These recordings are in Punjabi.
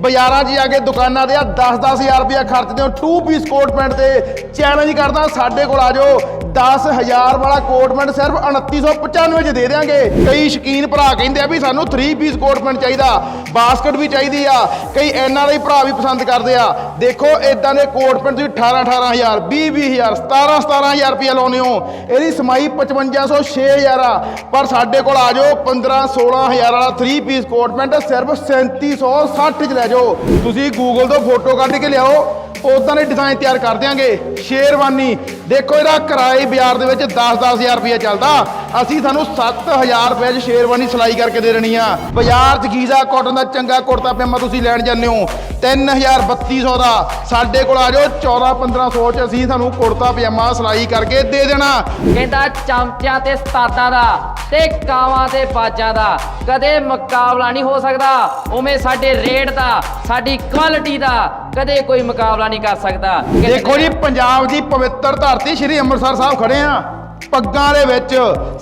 ਬਾਜ਼ਾਰਾਂ 'ਚ ਜਾ ਕੇ ਦੁਕਾਨਾਂ ਦੇ ਆ 10-10000 ਰੁਪਇਆ ਖਰਚਦੇ ਹੋ। 2 ਪੀਸ ਕੋਟ ਪੈਂਟ ਤੇ ਚੈਲੰਜ ਕਰਦਾ, ਸਾਡੇ ਕੋਲ ਆ ਜਾਓ। 10000 ਵਾਲਾ ਕੋਟ ਪੈਂਟ ਸਿਰਫ 2995 ਚ ਦੇ ਦੇਾਂਗੇ ਕਈ ਸ਼ਕੀਨ ਭਰਾ ਕਹਿੰਦੇ ਆ ਵੀ ਸਾਨੂੰ 3 ਪੀਸ ਕੋਟ ਪੈਂਟ ਚਾਹੀਦਾ, ਬਾਸਕਟ ਵੀ ਚਾਹੀਦੀ ਆ, ਕਈ ਐਨ ਆਰ ਆਈ ਭਰਾ ਵੀ ਪਸੰਦ ਕਰਦੇ ਆ। ਦੇਖੋ ਇਦਾਂ ਦੇ ਕੋਟ ਪੈਂਟ ਤੁਸੀਂ 18 18000 20 20000 17 17000 ਰੁਪਇਆ ਲਾਉਨੇ ਹੋ। ਇਹਦੀ ਸਮਾਈ 5500 6000 ਆ। ਪਰ ਸਾਡੇ ਕੋਲ ਆ ਜਾਓ 15 16000 ਵਾਲਾ 3 ਪੀਸ ਕੋਟ ਪੈਂਟ ਸਿਰਫ 3760 ਚ ਲੈ ਜਾਓ। ਤੁਸੀਂ ਗੂਗਲ ਤੋਂ ਫੋਟੋ ਕੱਢ ਕੇ ਲਿਆਓ ਉਦਾਂ ਦੇ ਡਿਜ਼ਾਈਨ ਤਿਆਰ ਕਰ ਦਿਆਂਗੇ। ਸ਼ੇਰਵਾਨੀ ਦੇਖੋ ਇਹਦਾ ਕਿਰਾਏ ਬਾਜ਼ਾਰ ਦੇ ਵਿੱਚ 10-10000 ਰੁਪਏ ਚੱਲਦਾ। ਅਸੀਂ ਤੁਹਾਨੂੰ 7000 ਰੁਪਏ 'ਚ ਸ਼ੇਰਵਾਨੀ ਸਿਲਾਈ ਕਰਕੇ ਦੇ ਦੇਣੀ ਆ। ਬਾਜ਼ਾਰ 'ਚ ਗੀਜ਼ਾ ਕਾਟਨ ਦਾ ਚੰਗਾ ਕੁੜਤਾ ਪਜਾਮਾ ਤੁਸੀਂ ਲੈਣ ਜਾਂਦੇ ਹੋ। 3200 ਦਾ। ਸਾਡੇ ਕੋਲ ਆ ਜਾਓ 14-1500 'ਚ ਅਸੀਂ ਤੁਹਾਨੂੰ ਕੁੜਤਾ ਪਜਾਮਾ ਸਿਲਾਈ ਕਰਕੇ ਦੇ ਦੇਣਾ। ਕਹਿੰਦਾ ਚਮਚਿਆਂ ਤੇ ਸਤਾਦਾਂ ਦਾ ਤੇ ਕਾਵਾਂ ਤੇ ਬਾਜਾਂ ਦਾ। ਕਦੇ ਮੁਕਾਬਲਾ ਨਹੀਂ ਹੋ ਸਕਦਾ। ਉਵੇਂ ਸਾਡੇ ਰੇਟ ਦਾ ਸਾਡੀ ਕੁਆਲਿਟੀ ਦਾ ਕਦੇ ਕੋਈ ਮੁਕਾਬਲਾ ਨਹੀਂ ਕਰ ਸਕਦਾ। ਦੇਖੋ ਜੀ ਪੰਜਾਬ ਦੀ ਪਵਿੱਤਰ ਧਰਤੀ ਸ਼੍ਰੀ ਅੰਮ੍ਰਿਤਸਰ ਸਾਹਿਬ ਖੜੇ ਆ। ਪੱਗਾਂ ਦੇ ਵਿੱਚ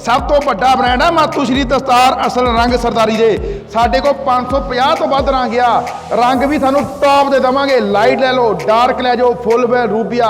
ਸਭ ਤੋਂ ਵੱਡਾ ਬ੍ਰਾਂਡ ਆ ਮਾਤੂ ਸ਼੍ਰੀ ਦਸਤਾਰ ਅਸਲ ਰੰਗ ਸਰਦਾਰੀ ਦੇ। ਸਾਡੇ ਕੋਲ 550 ਤੋਂ ਵੱਧ ਰੰਗ ਆ। ਰੰਗ ਵੀ ਤੁਹਾਨੂੰ ਟੌਪ ਦੇ ਦਵਾਂਗੇ। ਲਾਈਟ ਲੈ ਲਓ ਡਾਰਕ ਲੈ ਜਾਓ ਫੁੱਲ ਵੇ ਰੂਬੀਆ।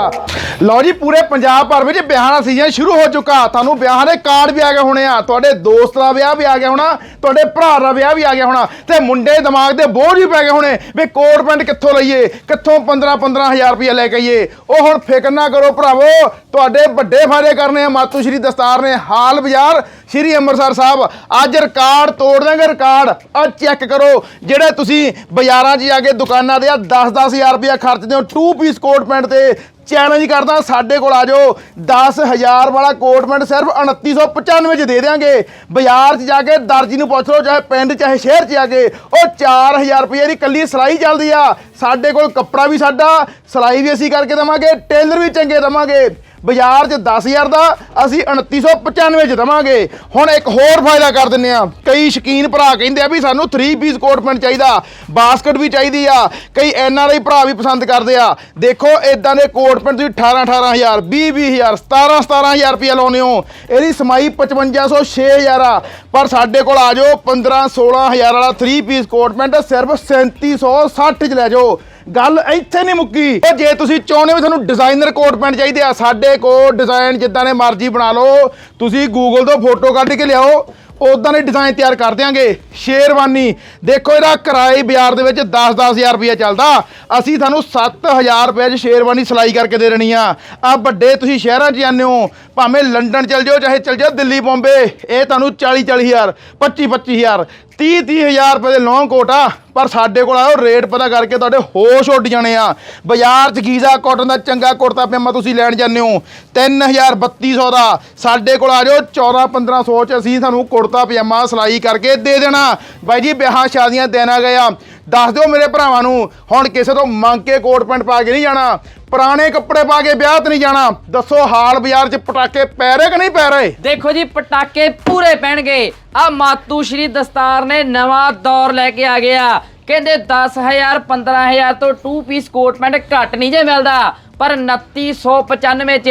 ਲਓ ਜੀ, ਪੂਰੇ ਪੰਜਾਬ ਭਰ ਵਿੱਚ ਵਿਆਹਾਂ ਦਾ ਸੀਜ਼ਨ ਸ਼ੁਰੂ ਹੋ ਚੁੱਕਾ। ਤੁਹਾਨੂੰ ਵਿਆਹਾਂ ਦੇ ਕਾਰਡ ਵੀ ਆ ਗਏ ਹੋਣੇ ਆ। ਤੁਹਾਡੇ ਦੋਸਤ ਦਾ ਵਿਆਹ ਵੀ ਆ ਗਿਆ ਹੋਣਾ, ਤੁਹਾਡੇ ਭਰਾ ਦਾ ਵਿਆਹ ਵੀ ਆ ਗਿਆ ਹੋਣਾ ਤੇ ਮੁੰਡੇ ਦਿਮਾਗ ਦੇ ਬੋਝ ਵੀ ਪੈ ਗਏ ਹੋਣੇ ਵੀ ਕੋਟ ਪੈਂਟ ਕਿੱਥੋਂ ਲਈਏ, ਕਿੱਥੋਂ 15 15000 ਰੁਪਏ ਲੈ ਕੇ ਆਈਏ। ਉਹ ਹੁਣ ਫਿਕਰ ਨਾ ਕਰੋ ਭਰਾਵੋ, ਤੁਹਾਡੇ ਵੱਡੇ ਫਾਇਦੇ ਕਰਨੇ ਆ ਮਾਤੂ ਸ਼੍ਰੀ ਦਸਤਾਰ ਨੇ ਹਾਲ ਬਾਜ਼ਾਰ ਸ਼੍ਰੀ ਅੰਮ੍ਰਿਤਸਰ ਸਾਹਿਬ। ਅੱਜ ਰਿਕਾਰਡ ਤੋੜ ਦਾਂਗੇ ਰਿਕਾਰਡ। ਆ ਚੈੱਕ ਕਰੋ, ਜਿਹੜੇ ਤੁਸੀਂ ਬਾਜ਼ਾਰਾਂ 'ਚ ਜਾ ਕੇ ਦੁਕਾਨਾਂ ਦੇ ਆ 10-10000 ਰੁਪਏ ਖਰਚਦੇ ਹੋ 2 ਪੀਸ ਕੋਟ ਪੈਂਟ ਤੇ ਚੈਲੰਜ ਕਰਦਾ, ਸਾਡੇ ਕੋਲ ਆ ਜਾਓ। 10000 ਵਾਲਾ ਕੋਟ ਪੈਂਟ ਸਿਰਫ 2995 ਚ ਦੇ ਦੇਾਂਗੇ ਬਾਜ਼ਾਰ 'ਚ ਜਾ ਕੇ ਦਰਜੀ ਨੂੰ ਪੁੱਛ ਲਓ, ਚਾਹੇ ਪਿੰਡ, ਚਾਹੇ ਸ਼ਹਿਰ 'ਚ ਜਾ ਕੇ। ਉਹ 4000 ਰੁਪਏ ਦੀ ਕੱਲੀ ਸਿਲਾਈ ਚੱਲਦੀ ਆ। ਸਾਡੇ ਕੋਲ ਕੱਪੜਾ ਵੀ ਸਾਡਾ, ਸਿਲਾਈ ਵੀ ਅਸੀਂ ਕਰਕੇ ਦਵਾਂਗੇ, ਟੇਲਰ ਵੀ ਚੰਗੇ ਦਵਾਂਗੇ। ਬਾਜ਼ਾਰ 'ਚ 10000 ਦਾ, ਅਸੀਂ 2995 ਚ ਦਵਾਂਗੇ। ਹੁਣ ਇੱਕ ਹੋਰ ਫਾਇਦਾ ਕਰ ਦਿੰਨੇ ਆ ਕਈ ਸ਼ਕੀਨ ਭਰਾ ਕਹਿੰਦੇ ਆ ਵੀ ਸਾਨੂੰ 3 ਪੀਸ ਕੋਟ ਪੈਂਟ ਚਾਹੀਦਾ, ਬਾਸਕਟ ਵੀ ਚਾਹੀਦੀ ਆ। ਕਈ ਐਨ ਆਰ ਆਈ ਭਰਾ ਵੀ ਪਸੰਦ ਕਰਦੇ ਆ। ਦੇਖੋ ਇਦਾਂ ਦੇ ਕੋਟ ਪੈਂਟ ਤੁਸੀਂ 18 18000 20 20000 17 17000 ਰੁਪਏ ਲਾਉਨੇ ਹੋ। ਇਹਦੀ ਸਮਾਈ 5500 6000 ਆ। ਪਰ ਸਾਡੇ ਕੋਲ ਆ ਜਾਓ 15 16000 ਵਾਲਾ 3 ਪੀਸ ਕੋਟ ਪੈਂਟ ਸਿਰਫ 3760 ਚ ਲੈ ਜਾਓ। ਗੱਲ ਇੱਥੇ ਨਹੀਂ ਮੁੱਕੀ। ਉਹ ਜੇ ਤੁਸੀਂ ਚਾਹੁੰਦੇ ਹੋ ਤੁਹਾਨੂੰ ਡਿਜ਼ਾਈਨਰ ਕੋਟ ਪੈਂਟ ਚਾਹੀਦੇ ਆ, ਸਾਡੇ ਕੋਲ ਡਿਜ਼ਾਈਨ ਜਿੱਦਾਂ ਦੇ ਮਰਜ਼ੀ ਬਣਾ ਲਓ। ਤੁਸੀਂ ਗੂਗਲ ਤੋਂ ਫੋਟੋ ਕੱਢ ਕੇ ਲਿਆਓ ਉਦਾਂ ਦੇ ਡਿਜ਼ਾਈਨ ਤਿਆਰ ਕਰ ਦਿਆਂਗੇ। ਸ਼ੇਰਵਾਨੀ, ਦੇਖੋ ਇਹਦਾ ਕਿਰਾਏ ਬਾਜ਼ਾਰ ਦੇ ਵਿੱਚ 10-10000 ਰੁਪਏ ਚੱਲਦਾ। ਅਸੀਂ ਤੁਹਾਨੂੰ 7000 ਰੁਪਏ 'ਚ ਸ਼ੇਰਵਾਨੀ ਸਿਲਾਈ ਕਰਕੇ ਦੇ ਦੇਣੀ ਆ। ਆ ਵੱਡੇ ਤੁਸੀਂ ਸ਼ਹਿਰਾਂ 'ਚ ਜਾਂਦੇ ਹੋ, ਭਾਵੇਂ ਲੰਡਨ ਚਲ ਜਾਓ, ਚਾਹੇ ਚਲ ਜਾਓ ਦਿੱਲੀ, ਬੰਬੇ, ਇਹ ਤੁਹਾਨੂੰ 40-40000 25-25000 30-30000 ਰੁਪਏ ਦੇ ਲੌਂਗ ਕੋਟ ਆ। ਪਰ ਸਾਡੇ ਕੋਲ ਆਓ ਰੇਟ ਪਤਾ ਕਰਕੇ ਤੁਹਾਡੇ ਹੋਸ਼ ਉੱਡ ਜਾਣੇ ਆ। ਬਾਜ਼ਾਰ 'ਚ ਗੀਜ਼ਾ ਕਾਟਨ ਦਾ ਚੰਗਾ ਕੁੜਤਾ ਪਜਾਮਾ ਤੁਸੀਂ ਲੈਣ ਜਾਂਦੇ ਹੋ। 3200 ਦਾ। ਸਾਡੇ ਕੋਲ ਆ ਜਾਓ 14-1500 ਚ ਅਸੀਂ ਤੁਹਾਨੂੰ ਕੁੜਤਾ ਪਜਾਮਾ ਸਿਲਾਈ ਕਰਕੇ ਦੇ ਦੇਣਾ। ਬਾਈ ਜੀ, ਵਿਆਹਾਂ ਸ਼ਾਦੀਆਂ ਦੇਣਾ ਗਿਆ। ਦੱਸ ਦਿਓ ਮੇਰੇ ਭਰਾਵਾਂ ਨੂੰ, ਹੁਣ ਕਿਸੇ ਤੋਂ ਮੰਗ ਕੇ ਕੋਟ ਪੈਂਟ ਪਾ ਕੇ ਨਹੀਂ ਜਾਣਾ, ਪੁਰਾਣੇ ਕੱਪੜੇ ਪਾ ਕੇ ਵਿਆਹ ਤੇ ਨਹੀਂ ਜਾਣਾ, ਦੱਸੋ ਹਾਲ ਬਾਜ਼ਾਰ 'ਚ ਪਟਾਕੇ ਪੈ ਰਹੇ ਕਿ ਨਹੀਂ ਪੈ ਰਹੇ? ਦੇਖੋ ਜੀ, ਪਟਾਕੇ ਪੂਰੇ ਪੈਣਗੇ। ਆ ਮਾਤੂ ਸ਼੍ਰੀ ਦਸਤਾਰ ਨੇ ਨਵਾਂ ਦੌਰ ਲੈ ਕੇ ਆ ਗਿਆ। ਕਹਿੰਦੇ 10000 15000 ਤੋਂ 2 ਪੀਸ ਕੋਟ ਪੈਂਟ ਘੱਟ ਨਹੀਂ ਜੇ ਮਿਲਦਾ, ਪਰ 2995 ਚ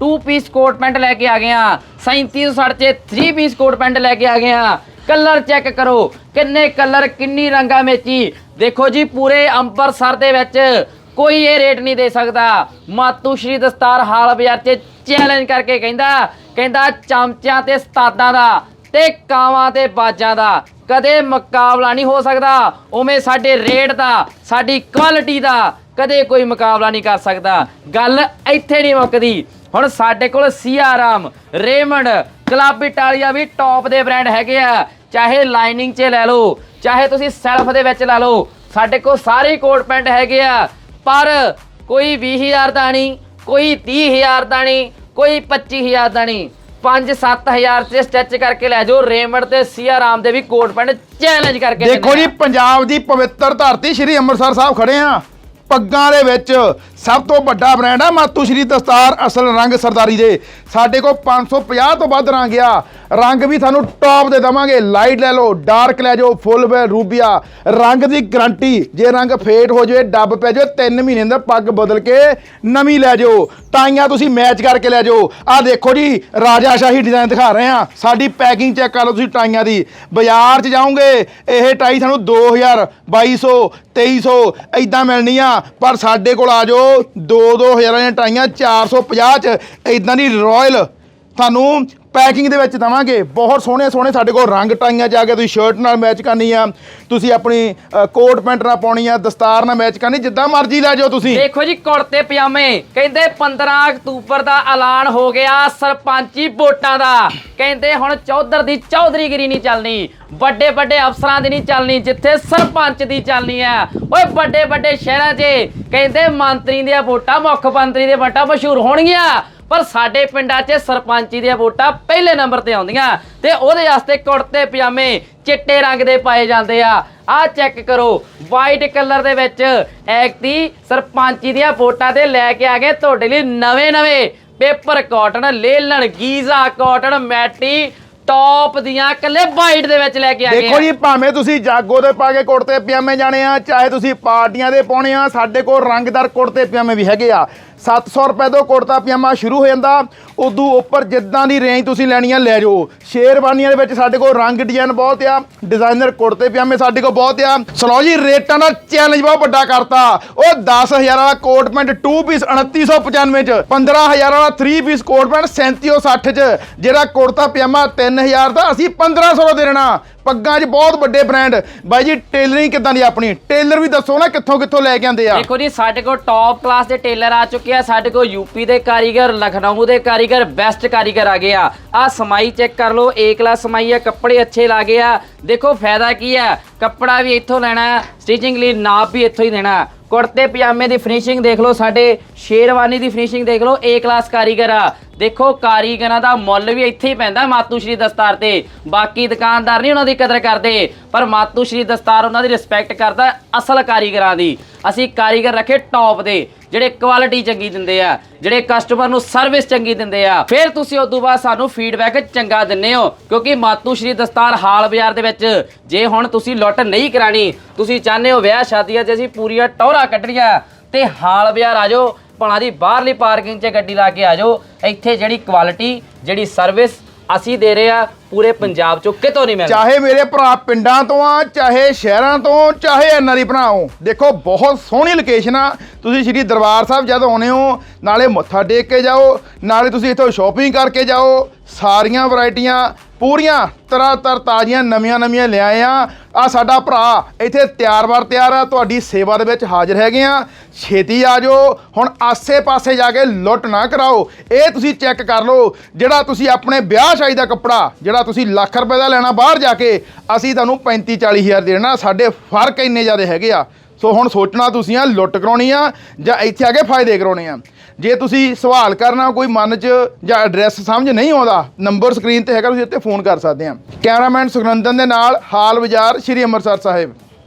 2 ਪੀਸ ਕੋਟ ਪੈਂਟ ਲੈ ਕੇ ਆ ਗਿਆ। 3760 ਚ 3 ਪੀਸ ਕੋਟ ਪੈਂਟ ਲੈ ਕੇ ਆ ਗਿਆ। ਕਲਰ ਚੈੱਕ ਕਰੋ। ਕਿੰਨੇ ਕਲਰ, ਕਿੰਨੀ ਰੰਗਾਂ ਵਿੱਚ। ਦੇਖੋ ਜੀ, ਪੂਰੇ ਅੰਮ੍ਰਿਤਸਰ ਦੇ ਵਿੱਚ ਕੋਈ ਇਹ ਰੇਟ ਨਹੀਂ ਦੇ ਸਕਦਾ। ਮਾਤੂ ਸ਼੍ਰੀ ਦਸਤਾਰ ਹਾਲ ਬਾਜ਼ਾਰ 'ਚ ਚੈਲੰਜ ਕਰਕੇ ਕਹਿੰਦਾ ਕਹਿੰਦਾ ਚਮਚਿਆਂ ਤੇ ਸਤਾਦਾਂ ਦਾ ਤੇ ਕਾਵਾਂ ਤੇ ਬਾਜਾਂ ਦਾ। ਕਦੇ ਮੁਕਾਬਲਾ ਨਹੀਂ ਹੋ ਸਕਦਾ। ਉਵੇਂ ਸਾਡੇ ਰੇਟ ਦਾ, ਸਾਡੀ ਕੁਆਲਿਟੀ ਦਾ ਕਦੇ ਕੋਈ ਮੁਕਾਬਲਾ ਨਹੀਂ ਕਰ ਸਕਦਾ। ਗੱਲ ਇੱਥੇ ਨਹੀਂ ਮੁੱਕਦੀ। ਹੁਣ ਸਾਡੇ ਕੋਲ ਸੀਆਰਾਮ ਰੇਮੰਡ, ਕਲੱਬ ਇਟਾਲੀਆ ਵੀ ਟੌਪ ਦੇ ਬ੍ਰਾਂਡ ਹੈਗੇ ਆ। ਚਾਹੇ ਲਾਈਨਿੰਗ 'ਚ ਲੈ ਲਓ ਚਾਹੇ ਤੁਸੀਂ ਸੈਲਫ ਦੇ ਵਿੱਚ ਲੈ ਲਓ ਸਾਡੇ ਕੋਲ ਸਾਰੇ ਕੋਟ ਪੈਂਟ ਹੈਗੇ ਆ। ਪਰ ਕੋਈ 20000 ਦਾ ਨਹੀਂ ਕੋਈ 30000 ਦਾ ਨਹੀਂ ਕੋਈ 25000 ਦਾ ਨਹੀਂ। 5-7000 ਚ ਸਟਿਚ ਕਰਕੇ ਲੈ ਜਾਓ ਰੇਮੰਡ ਤੇ ਸੀਆਰਾਮ ਦੇ ਵੀ ਕੋਟ ਪੈਂਟ ਚੈਲੰਜ ਕਰਕੇ ਦੇਖੋ ਜੀ। ਪੰਜਾਬ ਦੀ ਪਵਿੱਤਰ ਧਰਤੀ ਸ਼੍ਰੀ ਅੰਮ੍ਰਿਤਸਰ ਸਾਹਿਬ ਖੜੇ ਆ। ਪੱਗਾਂ ਦੇ ਵਿੱਚ ਸਭ ਤੋਂ ਵੱਡਾ ਬ੍ਰਾਂਡ ਆ ਮਾਤੂ ਸ਼੍ਰੀ ਦਸਤਾਰ ਅਸਲ ਰੰਗ ਸਰਦਾਰੀ ਦੇ। ਸਾਡੇ ਕੋਲ 550 ਤੋਂ ਵੱਧ ਰੰਗ ਆ। ਰੰਗ ਵੀ ਤੁਹਾਨੂੰ ਟੌਪ ਦੇ ਦਵਾਂਗੇ। ਲਾਈਟ ਲੈ ਲਓ ਡਾਰਕ ਲੈ ਜਾਓ ਫੁੱਲ ਵੇ ਰੂਬੀਆ। ਰੰਗ ਦੀ ਗਰੰਟੀ ਜੇ ਰੰਗ ਫੇਟ ਹੋ ਜਾਵੇ, ਡੱਬ ਪੈ ਜਾਵੇ 3 ਮਹੀਨੇ ਦਾ ਪੱਗ ਬਦਲ ਕੇ ਨਵੀਂ ਲੈ ਜਾਓ। ਟਾਈਆਂ ਤੁਸੀਂ ਮੈਚ ਕਰਕੇ ਲੈ ਜਾਓ। ਆਹ ਦੇਖੋ ਜੀ, ਰਾਜਾ ਸ਼ਾਹੀ ਡਿਜ਼ਾਈਨ ਦਿਖਾ ਰਹੇ ਆ ਸਾਡੀ ਪੈਕਿੰਗ ਚੈੱਕ ਕਰ ਲਓ ਤੁਸੀਂ ਟਾਈਆਂ ਦੀ। ਬਾਜ਼ਾਰ 'ਚ ਜਾਓਗੇ, ਇਹ ਟਾਈ ਸਾਨੂੰ 2000 2200 2300 ਐਦਾਂ ਮਿਲਣੀਆਂ ਪਰ ਸਾਡੇ ਕੋਲ ਆ ਜਾਓ 2 2000 ਦੀਆਂ ਟਾਈਆਂ 450 ਚ। ਐਦਾਂ ਦੀ ਰਾਇਲ ਤੁਹਾਨੂੰ ਪੈਕਿੰਗ ਦੇ ਵਿੱਚ ਦਵਾਂਗੇ। ਬਹੁਤ ਸੋਹਣੇ ਸੋਹਣੇ ਸਾਡੇ ਕੋਲ ਰੰਗ ਟਾਈਆਂ ਜਾ ਕੇ ਤੁਸੀਂ ਸ਼ਰਟ ਨਾਲ ਮੈਚ ਕਰਨੀ ਆ। ਤੁਸੀਂ ਆਪਣੀ ਕੋਟ ਪੈਂਟ ਨਾਲ ਪਾਉਣੀ ਆ, ਦਸਤਾਰ ਨਾਲ ਮੈਚ ਕਰਨੀ, ਜਿੱਦਾਂ ਮਰਜ਼ੀ ਲੈ ਜਾਓ ਤੁਸੀਂ। ਦੇਖੋ ਜੀ ਕੁੜਤੇ ਪਜਾਮੇ, ਕਹਿੰਦੇ 15 ਅਕਤੂਬਰ ਦਾ ਐਲਾਨ ਹੋ ਗਿਆ ਸਰਪੰਚੀ ਵੋਟਾਂ ਦਾ। ਕਹਿੰਦੇ ਹੁਣ ਚੌਧਰ ਦੀ ਚੌਧਰੀਗਰੀ ਨਹੀਂ ਚੱਲਣੀ ਵੱਡੇ ਵੱਡੇ ਅਫਸਰਾਂ ਦੀ ਨਹੀਂ ਚੱਲਣੀ, ਜਿੱਥੇ ਸਰਪੰਚ ਦੀ ਚੱਲਣੀ ਹੈ ਓਏ ਵੱਡੇ ਵੱਡੇ ਸ਼ਹਿਰਾਂ 'ਚ, ਕਹਿੰਦੇ ਮੰਤਰੀ ਦੀਆਂ ਵੋਟਾਂ ਮੁੱਖ ਮੰਤਰੀ ਦੀਆਂ ਵੋਟਾਂ ਮਸ਼ਹੂਰ ਹੋਣਗੀਆਂ। ਪਰ ਸਾਡੇ ਪਿੰਡਾਂ 'ਚ ਸਰਪੰਚੀ ਦੀਆਂ ਵੋਟਾਂ ਪਹਿਲੇ ਨੰਬਰ ਤੇ ਆਉਂਦੀਆਂ ਤੇ ਉਹਦੇ ਵਾਸਤੇ ਕੁੜਤੇ, ਪਜਾਮੇ, ਚਿੱਟੇ ਰੰਗ ਦੇ ਪਾਏ ਜਾਂਦੇ ਆ। ਆਹ ਚੈੱਕ ਕਰੋ ਵਾਈਟ ਕਲਰ ਦੇ ਵਿੱਚ ਐਕਤੀ ਸਰਪੰਚੀ ਦੀਆਂ ਵੋਟਾਂ ਤੇ ਲੈ ਕੇ ਆ ਗਏ ਤੁਹਾਡੇ ਲਈ ਨਵੇਂ ਨਵੇਂ paper cotton linen, Giza cotton matte top ਦੀਆਂ ਕੱਲੇ ਵਾਈਟ ਦੇ ਵਿੱਚ ਲੈ ਕੇ ਆ ਗਏ ਦੇਖੋ ਜੀ, ਭਾਵੇਂ ਤੁਸੀਂ ਜਾਗੋ ਦੇ ਪਾ ਕੇ ਕੁੜਤੇ, ਪਜਾਮੇ ਜਾਣੇ ਆ, ਚਾਹੇ ਤੁਸੀਂ ਪਾਰਟੀਆਂ ਦੇ ਪਾਉਣੇ ਆ, ਸਾਡੇ ਕੋਲ ਰੰਗਦਾਰ ਕੁੜਤੇ, ਪਜਾਮੇ ਵੀ ਹੈਗੇ ਆ। 700 ਰੁਪਏ ਤੋਂ ਕੁੜਤਾ ਪਜਾਮਾ ਸ਼ੁਰੂ ਹੋ ਜਾਂਦਾ। ਉਦੋਂ ਉੱਪਰ ਜਿੱਦਾਂ ਦੀ ਰੇਂਜ ਤੁਸੀਂ ਲੈਣੀ ਆ ਲੈ ਜਾਓ। ਸ਼ੇਰਵਾਨੀਆਂ ਦੇ ਵਿੱਚ ਸਾਡੇ ਕੋਲ ਰੰਗ ਡਿਜ਼ਾਈਨ ਬਹੁਤ ਆ। ਡਿਜ਼ਾਈਨਰ ਕੁੜਤੇ ਪਜਾਮੇ ਸਾਡੇ ਕੋਲ ਬਹੁਤ ਆ। ਸਲੋ ਜੀ, ਰੇਟਾਂ ਦਾ ਚੈਲੰਜ ਬਹੁਤ ਵੱਡਾ ਕਰਤਾ। ਉਹ 10000 ਵਾਲਾ ਕੋਟ ਪੈਂਟ 2 ਪੀਸ 2995 ਚ 15000 ਵਾਲਾ 3 ਪੀਸ ਕੋਟ ਪੈਂਟ 3760 ਚ। ਜਿਹੜਾ ਕੁੜਤਾ ਪਜਾਮਾ 3000 ਦਾ, ਅਸੀਂ 1500 ਦਾ ਦੇਣਾ। ਪੱਗਾਂ 'ਚ ਬਹੁਤ ਵੱਡੇ ਬ੍ਰਾਂਡ ਬਾਈ ਜੀ ਟੇਲਰਿੰਗ ਕਿੱਦਾਂ ਦੀ ਆਪਣੀ? ਟੇਲਰ ਵੀ ਦੱਸੋ ਨਾ ਕਿੱਥੋਂ ਕਿੱਥੋਂ ਲੈ ਕੇ ਆਂਦੇ ਆ। ਦੇਖੋ ਜੀ, ਸਾਡੇ ਕੋਲ ਟੌਪ ਕਲਾਸ ਦੇ ਟੇਲਰ ਆ ਚੁੱਕੇ ਆ ਸਾਡੇ ਕੋਲ ਯੂਪੀ ਦੇ ਕਾਰੀਗਰ, ਲਖਨਊ ਦੇ ਕਾਰੀਗਰ, ਬੈਸਟ ਕਾਰੀਗਰ ਆ ਗਏ ਆ। ਆ ਸਮਾਈ ਚੈੱਕ ਕਰ ਲਓ ਏ ਕਲਾਸ ਸਮਾਈ ਆ, ਕੱਪੜੇ ਅੱਛੇ ਲਾਗੇ ਆ। ਦੇਖੋ ਫਾਇਦਾ ਕੀ ਆ? ਕੱਪੜਾ ਵੀ ਇੱਥੋਂ ਲੈਣਾ ਸਟਿਚਿੰਗ ਲਈ ਨਾਪ ਵੀ ਇੱਥੋਂ ਹੀ ਦੇਣਾ ਕੁੜਤੇ, ਪਜਾਮੇ ਦੀ ਫਿਨਿਸ਼ਿੰਗ ਦੇਖ ਲਓ, ਸਾਡੇ ਸ਼ੇਰਵਾਨੀ ਦੀ ਫਿਨਿਸ਼ਿੰਗ ਦੇਖ ਲਓ ਏ ਕਲਾਸ ਕਾਰੀਗਰ ਆ। ਦੇਖੋ, ਕਾਰੀਗਰਾਂ ਦਾ ਮੁੱਲ ਵੀ ਇੱਥੇ ਹੀ ਪੈਂਦਾ ਮਾਤੂ ਸ਼੍ਰੀ ਦਸਤਾਰ ਤੇ। ਬਾਕੀ ਦੁਕਾਨਦਾਰ ਨਹੀਂ ਉਹਨਾਂ ਦੀ ਕਦਰ ਕਰਦੇ, ਪਰ ਮਾਤੂ ਸ਼੍ਰੀ ਦਸਤਾਰ ਉਹਨਾਂ ਦੀ ਰਿਸਪੈਕਟ ਕਰਦਾ ਅਸਲ ਕਾਰੀਗਰਾਂ ਦੀ। ਅਸੀਂ ਕਾਰੀਗਰ ਰੱਖੇ ਟੌਪ ਦੇ, ਜਿਹੜੇ ਕੁਆਲਿਟੀ ਚੰਗੀ ਦਿੰਦੇ ਆ, ਜਿਹੜੇ ਕਸਟਮਰ ਨੂੰ ਸਰਵਿਸ ਚੰਗੀ ਦਿੰਦੇ ਆ। ਫਿਰ ਤੁਸੀਂ ਉਸ ਤੋਂ ਬਾਅਦ ਸਾਨੂੰ ਫੀਡਬੈਕ ਚੰਗਾ ਦਿੰਨੇ ਹੋ, ਕਿਉਂਕਿ ਮਾਤੂ ਸ਼੍ਰੀ ਦਸਤਾਰ ਹਾਲ ਬਾਜ਼ਾਰ ਦੇ ਵਿੱਚ, ਜੇ ਹੁਣ ਤੁਸੀਂ ਲੁੱਟ ਨਹੀਂ ਕਰਾਣੀ। ਤੁਸੀਂ ਚਾਹੁੰਦੇ ਹੋ ਵਿਆਹ ਸ਼ਾਦੀਆਂ 'ਚ ਅਸੀਂ ਪੂਰੀਆਂ ਟੌਰਾਂ ਕੱਢਣੀਆਂ। ਤੇ ਹਾਲ ਬਾਜ਼ਾਰ ਆ ਜਾਓ ਭਲਾ ਦੀ ਬਾਹਰਲੀ ਪਾਰਕਿੰਗ 'ਚ ਗੱਡੀ ਲਾ ਕੇ ਆ ਜਾਓ। ਇੱਥੇ ਜਿਹੜੀ ਕੁਆਲਿਟੀ ਜਿਹੜੀ ਸਰਵਿਸ ਅਸੀਂ ਦੇ ਰਹੇ ਆ, ਪੂਰੇ ਪੰਜਾਬ 'ਚੋਂ ਕਿਤੋਂ ਨਹੀਂ ਮਿਲਦੀ। ਚਾਹੇ ਮੇਰੇ ਭਰਾ ਪਿੰਡਾਂ ਤੋਂ ਆ, ਚਾਹੇ ਸ਼ਹਿਰਾਂ ਤੋਂ, ਚਾਹੇ ਐਨਆਰਈ ਭਰਾਓ ਦੇਖੋ, ਬਹੁਤ ਸੋਹਣੀ ਲੋਕੇਸ਼ਨ ਆ। ਤੁਸੀਂ ਸ਼੍ਰੀ ਦਰਬਾਰ ਸਾਹਿਬ ਜਦ ਆਉਨੇ ਹੋ, ਨਾਲੇ ਮੱਥਾ ਟੇਕ ਕੇ ਜਾਓ, ਨਾਲੇ ਤੁਸੀਂ ਇੱਥੋਂ ਸ਼ਾਪਿੰਗ ਕਰਕੇ ਜਾਓ। ਸਾਰੀਆਂ ਵੈਰਾਈਟੀਆਂ ਪੂਰੀਆਂ ਤਰ੍ਹਾਂ ਤਰ ਤਾਜ਼ੀਆਂ ਨਵੀਆਂ ਨਵੀਆਂ ਲਿਆਏ ਆ। ਆ ਸਾਡਾ ਭਰਾ ਇੱਥੇ ਤਿਆਰ ਵਾਰ ਤਿਆਰ ਆ, ਤੁਹਾਡੀ ਸੇਵਾ ਦੇ ਵਿੱਚ ਹਾਜ਼ਰ ਹੈਗੇ ਆ। ਛੇਤੀ ਆ ਜਾਓ, ਹੁਣ ਆਸੇ-ਪਾਸੇ ਜਾ ਕੇ ਲੁੱਟ ਨਾ ਕਰਾਓ। ਇਹ ਤੁਸੀਂ ਚੈੱਕ ਕਰ ਲਓ, ਜਿਹੜਾ ਤੁਸੀਂ ਆਪਣੇ ਵਿਆਹ ਸ਼ਾਦੀ ਦਾ ਕੱਪੜਾ, ਜਿਹੜਾ ਤੁਸੀਂ ਲੱਖ ਰੁਪਏ ਦਾ ਲੈਣਾ ਬਾਹਰ ਜਾ ਕੇ, ਅਸੀਂ ਤੁਹਾਨੂੰ 35 40 ਹਜ਼ਾਰ ਦੇਣਾ, ਸਾਡੇ ਫ਼ਰਕ ਇੰਨੇ ਜ਼ਿਆਦਾ ਹੈਗੇ ਆ। ਸੋ ਹੁਣ ਸੋਚਣਾ ਤੁਸੀਂ ਆ, ਲੁੱਟ ਕਰਾਉਣੀ ਆ ਜਾਂ ਇੱਥੇ ਆ ਕੇ ਫਾਇਦੇ ਕਰਾਉਣੇ ਆ। ਜੇ ਤੁਸੀਂ ਸਵਾਲ ਕਰਨਾ, ਕੋਈ ਮਨ 'ਚ ਜਾਂ ਐਡਰੈਸ ਸਮਝ ਨਹੀਂ ਆਉਂਦਾ ਨੰਬਰ ਸਕਰੀਨ ਤੇ ਹੈਗਾ, ਤੁਸੀਂ ਇੱਥੇ ਫੋਨ ਕਰ ਸਕਦੇ ਆ। ਕੈਮਰਾਮੈਨ ਸੁਖਨੰਦਨ ਦੇ ਨਾਲ, ਹਾਲ ਬਾਜ਼ਾਰ ਸ਼੍ਰੀ ਅੰਮ੍ਰਿਤਸਰ ਸਾਹਿਬ।